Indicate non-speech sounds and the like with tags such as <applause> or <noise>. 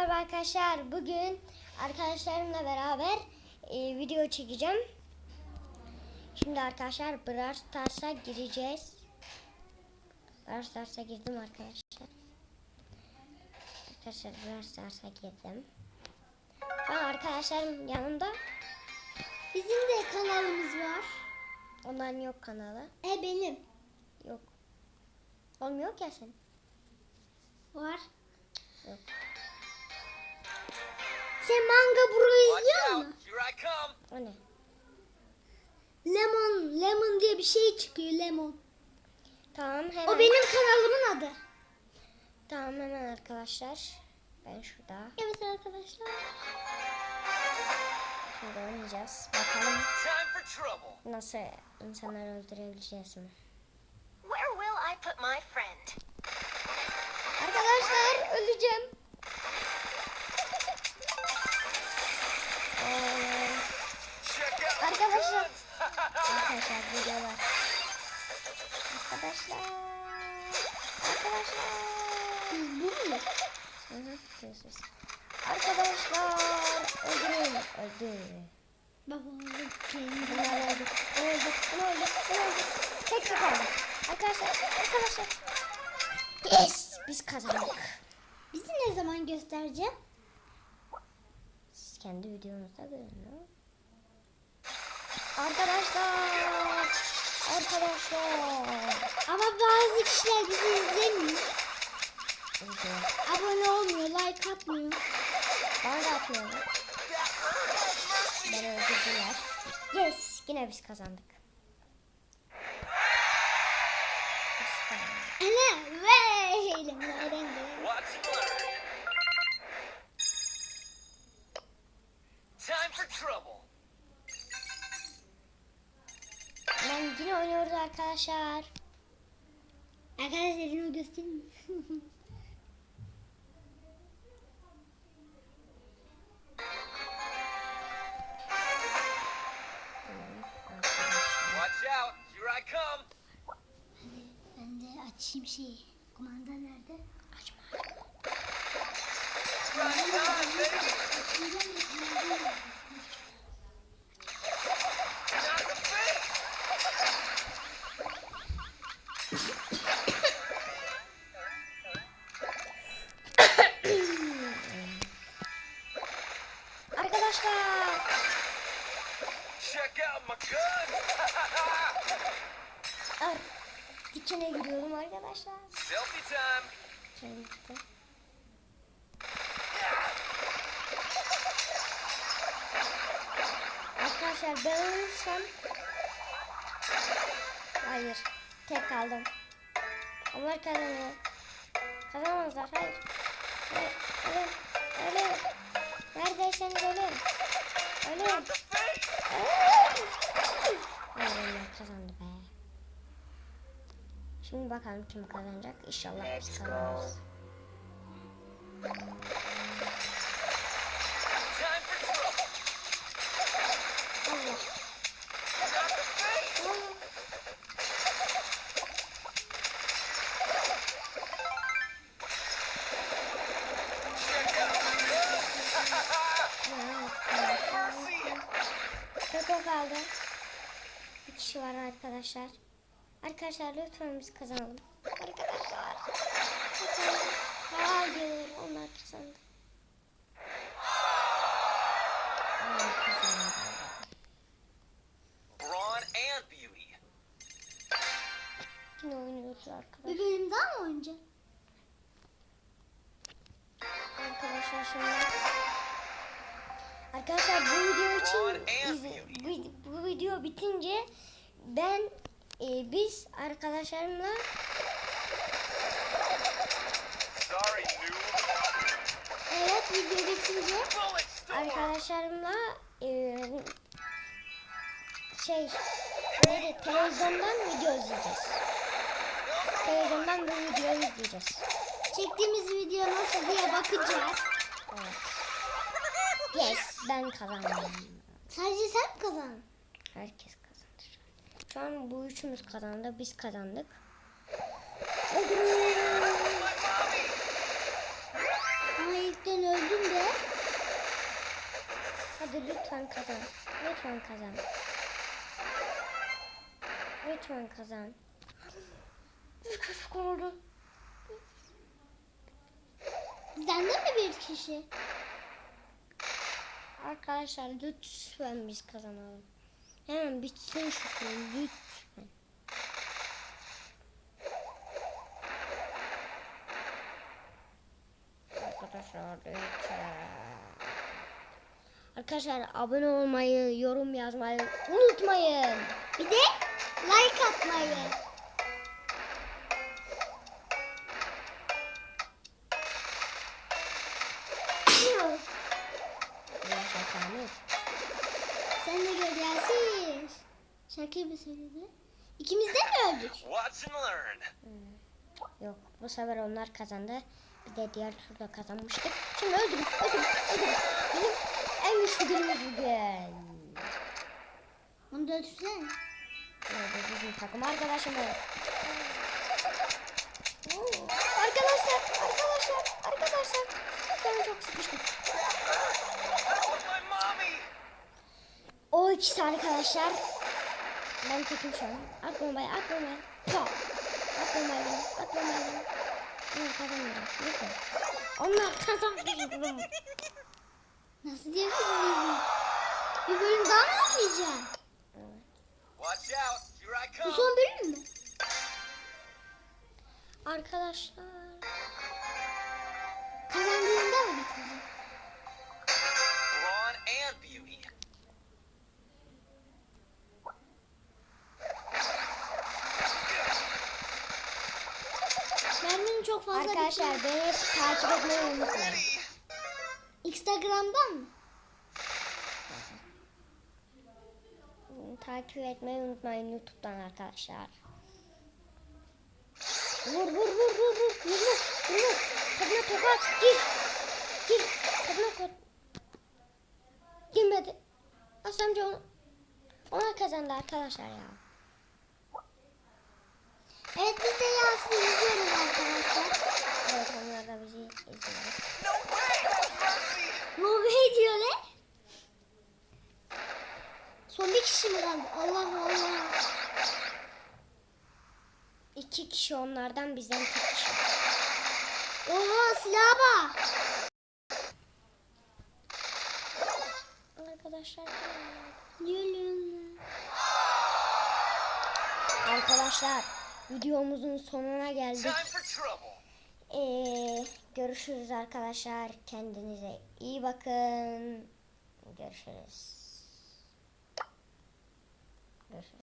merhaba arkadaşlar. Bugün arkadaşlarımla beraber e, video çekeceğim. Şimdi arkadaşlar Brawl Stars'a gireceğiz. Brawl Stars'a girdim arkadaşlar. Arkadaşlar Brawl Stars'a girdim. An arkadaşlarım yanımda. Bizim de kanalımız var. Onların yok kanalı. E benim. Yok. Olmuyor ya senin. Var. Yok. Sen manga bro izliyor musun? Here I come! O ne? Lemon, Lemon diye bir şey çıkıyor Lemon. Tamam hemen. O benim kanalımın adı. Tamam hemen arkadaşlar. Ben şurada. Evet arkadaşlar. Şimdi oynayacağız. Bakalım nasıl insanları öldürebileceğiz mi? Where will I put my friend? Arkadaşlar öleceğim. Arkadaşlar videolar. Arkadaşlar. Arkadaşlar. Biz bu muyuz? Hı hı. Görüşürüz. Arkadaşlar öldürün. Öldü. Baba kendi. Bunlar öldü. Bu öldü. Bu öldü. Bu öldü. Tek tek aldı. Arkadaşlar. Arkadaşlar. Yes. Biz kazandık. Bizi ne zaman göstereceğim? Siz kendi videonuzda görün. Arkadaşlar. Arkadaşlar. Ama bazı kişiler bizi izlemiyor. İzleyin. Abone olmuyor, like atmıyor. Bana da atmıyorlar. Beni öldürdüler. Yes. Yine biz kazandık. Ana ve eğlenme eğlenme. Watch and learn! Time for trouble! Ben yine oynuyoruz arkadaşlar. Arkadaşlar elini göstereyim mi? Watch out! Here I come! Ben de açayım şeyi. Kumanda nerede? Açma. Right Arkadaşlar. <laughs> Ar dikine giriyorum arkadaşlar. Selfie time! Gitti. Arkadaşlar ben ölürsem Hayır. Tek kaldım. Onlar kazanıyor. Kazanamazlar. Hayır. Hayır. Ölün. Ölün. The face! Hayır onlar kazandı be. Şimdi bakalım kim kazanacak. İnşallah biz kazanırız. Tek o kaldı. Bir kişi var arkadaşlar. Arkadaşlar lütfen biz kazanalım. Arkadaşlar. Lütfen. Hayır onlar kazandı. Yine oynuyoruz Bir arkadaşlar. bölüm daha mı oynayacağız? Arkadaşlar şimdi Arkadaşlar bu video bitince ben e, biz arkadaşlarımla. Evet video bitince. Arkadaşlarımla e, şey neydi televizyondan video izleyeceğiz. Televizyondan bu videoyu izleyeceğiz. Çektiğimiz video nasıl diye bakacağız. Evet. Yes ben kazandım. Sadece sen mi kazandın? Herkes kazandı şu an. Bu üçümüz kazandı. Biz kazandık. Ama ilkten öldün Hadi lütfen kazan. Lütfen kazan. Lütfen kazan. Üç skor oldu. Bizden de mi bir kişi? Arkadaşlar lütfen biz kazanalım. Hemen bitsin şu oyun lütfen. Arkadaşlar lütfen. Arkadaşlar abone olmayı, yorum yazmayı unutmayın. Bir de like atmayı. Şakir mi söyledi? İkimiz de mi öldük? Watch and learn. Yok bu sefer onlar kazandı. Bir de diğer turda kazanmıştık. Şimdi öldüm, öldüm, öldüm. Bizim en güçlü günümüz bugün. Onu da öldürsene. Evet, bizim takım arkadaşım o. Arkadaşlar, arkadaşlar, arkadaşlar. Ben çok sıkıştım. O ikisi arkadaşlar. Ben tekim şu an. At bombayı, at bombayı. Pa. At bombayı, at bombayı. Onlar kazanmayacak. Lütfen. Onlar kazanmayacak. Nasıl diyebilirim? Bir bölüm daha mı oynayacağım? Bu son bölüm mü? Arkadaşlar. Kazandığında mı bitirecek? Çok fazla Arkadaşlar beni takip etmeyi unutmayın. Instagram'dan mı? Takip etmeyi unutmayın YouTube'dan arkadaşlar. Vur vur vur vur vur vur vur vur. Kadına tokat gir. Gir. Kadına tokat. Girmedi. Aslamca onu, ona kazandı arkadaşlar ya. Evet biz de Yasin'i izliyoruz arkadaşlar. Evet onlar da bizi izliyor. No way. Mercy. Diyor ne? Son bir kişi mi kaldı? Allah Allah. İki kişi onlardan bizden tek kişi. Oha silaha bak. Arkadaşlar. Yürüyün. Arkadaşlar videomuzun sonuna geldik. Ee, görüşürüz arkadaşlar. Kendinize iyi bakın. Görüşürüz. Görüşürüz.